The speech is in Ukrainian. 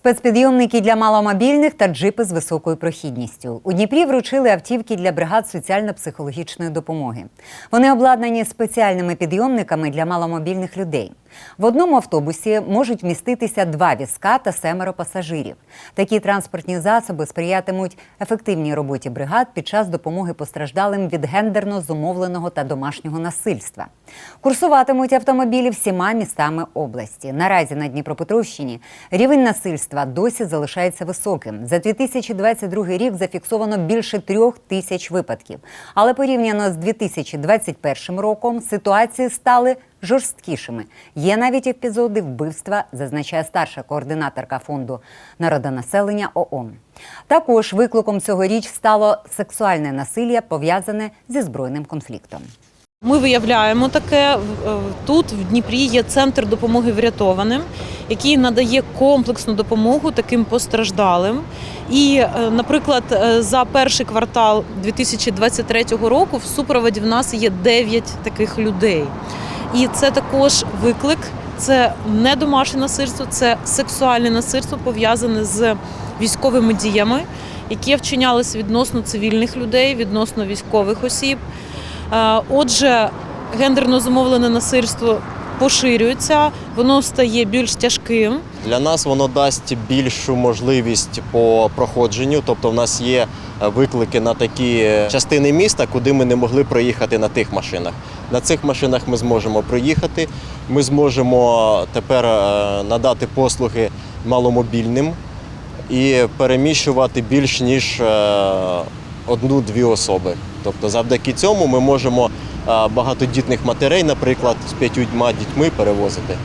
Спецпідйомники для маломобільних та джипи з високою прохідністю. У Дніпрі вручили автівки для бригад соціально-психологічної допомоги. Вони обладнані спеціальними підйомниками для маломобільних людей. В одному автобусі можуть вміститися два візка та семеро пасажирів. Такі транспортні засоби сприятимуть ефективній роботі бригад під час допомоги постраждалим від гендерно зумовленого та домашнього насильства. Курсуватимуть автомобілі всіма містами області. Наразі на Дніпропетровщині рівень насильства досі залишається високим. За 2022 рік зафіксовано більше трьох тисяч випадків. Але порівняно з 2021 роком ситуації стали жорсткішими. Є навіть епізоди вбивства, зазначає старша координаторка фонду народонаселення ООН. Також викликом цьогоріч стало сексуальне насилля, пов'язане зі збройним конфліктом. Ми виявляємо таке. Е, Тут в Дніпрі є центр допомоги врятованим, який надає комплексну допомогу таким постраждалим. І, е, наприклад, е, за перший квартал 2023 року в супроводі в нас є 9 таких людей. І це також виклик. Це не домашнє насильство, це сексуальне насильство пов'язане з військовими діями, які вчинялись відносно цивільних людей, відносно військових осіб. Е, Отже, гендерно зумовлене насильство поширюється, воно стає більш тяжким. Для нас воно дасть більшу можливість по проходженню. Тобто, в нас є е, виклики на такі частини міста, куди ми не могли проїхати на тих машинах. На цих машинах ми зможемо проїхати. Ми зможемо тепер е, надати послуги маломобільним і переміщувати більш ніж е, одну-дві особи. Тобто, завдяки цьому ми можемо е, багатодітних матерей, наприклад, з п'ятьма дітьми перевозити.